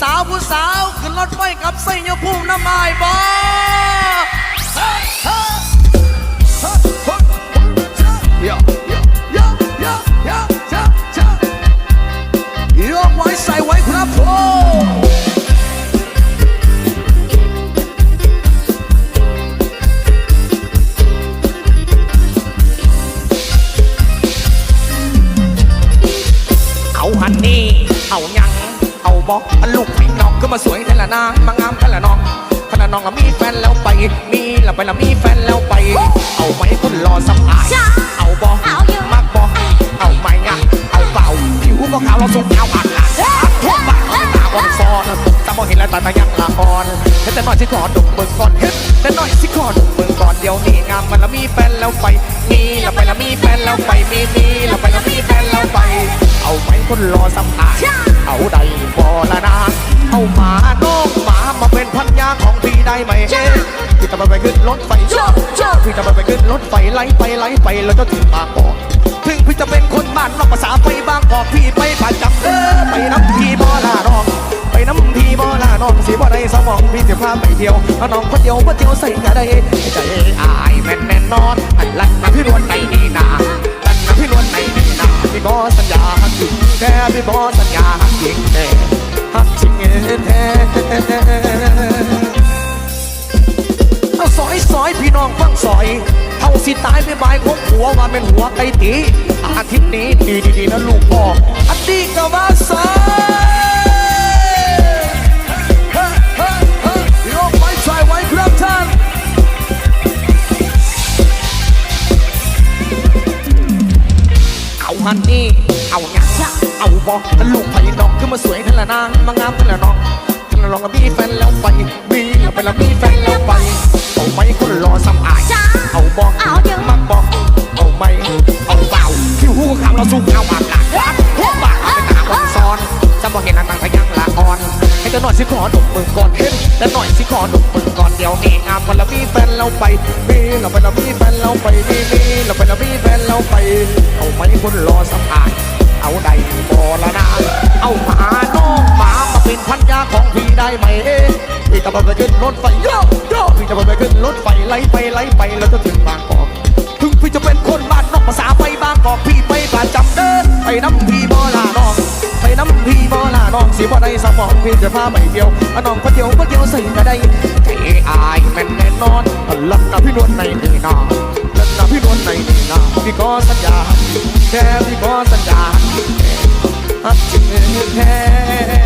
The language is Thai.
สาวผู้สาว ขึ้นรถไปกับไส้ยพุ่มน้ำไม้บอโยกไว้ใส่ไว้ครับผมเอาหันนี่เอายัง บอกลูกพี่น้องก็มาสวยแทนละนางมางามแทนละน้องแทนละน้องแล้วมีแฟนแล้วไป มีแล้วไปแล้วมีแฟนแล้วไป เอาไหมคนรอสัมภาษณ์เอาบอกเอาอยู่มากบอกเอาไหมงะเอาเปล่าผิวก็ขาวเราสูงเอาอัดหลังทุกบ้านตาบอลซอนตาบอเห็นแล้วตาตายังละอ่อนเห็นแต่น้อยสิขอดมเบิ่งก่อนเห็นแต่น้อยสิขอดมเบิ่งก่อนเดี๋ยวนี้งามมันแล้วมีแฟนแล้วไป มีแล้วไปแล้วมีแฟนแล้วไป มีมีแล้วไปแล้วมีแฟนแล้วไปเอาไหม คนรอสัมภาษณ์เอาใดบอละนะเอาหมาน้องหมามาเป็นพันยาของพี่ได้ไหมเอ๊ะพี่จะมาไปขึ้นรถไฟพี่จะมาไปขึ้นรถไฟไล่ไปไล่ไปแล้วจะถึงบางกอกถึงพี่จะเป็นคนบ้านนอกภาษาไปบางกอกพี่ไปประจำเด้อไปน้ำพี่บอลาน้องไปน้ำพี่บอลาน้องสีบ่ได้สมองพี่จะพาไปเที่ยวเอาน้องคนเดียวมาเที่ยวใส่กระไดใจอายแม่นแน่นอนอันลันนะพี่นวลในนี่นาลันนะพี่นวลในนี่นาพี่บอสัญญาหัก จริงแค่พี่บอสัญญาหักจริงแท้หักจริงแท้เอาซอยซอยพี่น้องฟังซอยเท่าสิตายไม่บายของหัวว่าเป็นหัวไก่ตีอาทิตย์นี้ดีดีดีๆนะลูกพ่ออันนี้ก็ว่าซอยยกไว้ใส่ไว้ครับท่านเอาฮันนี่เอา ลูกไผ่น้องขึ้นมาสวยนั่นแหละนางมางามนั่นแหละน้องท่านละลองกับมีแฟนแล้วไปมีแล้วไปแล้วมีแฟนแล้วไป เอาไหมคนรอซ้ำอายจ้าเอาบอกเอาเดี๋ยวมักบอกเอาไหมเอาเปล่าที่หูขาวเราสู้เอาอาบหลังหัวบากเป็นตาบอนซ้อนจะบอกเห็นนางนางพยังละอ่อนให้แต่หน่อยสิขอดมมือก่อนเห็นแต่หน่อยสิขอดมมือก่อนเดี๋ยวนี้งามกันแล้วมีแฟนเราไปมีเราไปแล้วมีแฟนเราไปมีมีเราไปแล้วมีแฟนเราไป เอาไหมคนรอสัมภาษณ์ เอาใดบอละนะเอาหมาน้องหมามาเป็นพันยาของพี่ได้ไหมเอพี่จะไปขึ้นรถไฟโยโยพี่จะไปขึ้นรถไฟไล่ไปไล่ไปแล้วจะถึงบางกอกถึงพี่จะเป็นคนบ้านนอกภาษาไปบางกอกพี่ไปประจำเดินไปน้ำพี่บอลาน้องไปน้ำพี่บอลาน้องสิบ่ได้สมองพี่จะพาไปเที่ยวอน้องคนเดียวคนเดียวใส่กระไดใจอายแม่นแน่นอนหลักนะพี่นวลในนี่นาลักนะพี่นวลในนี่นาพี่ก็สัญญาแค่พี่ก็สัญญา up in the past.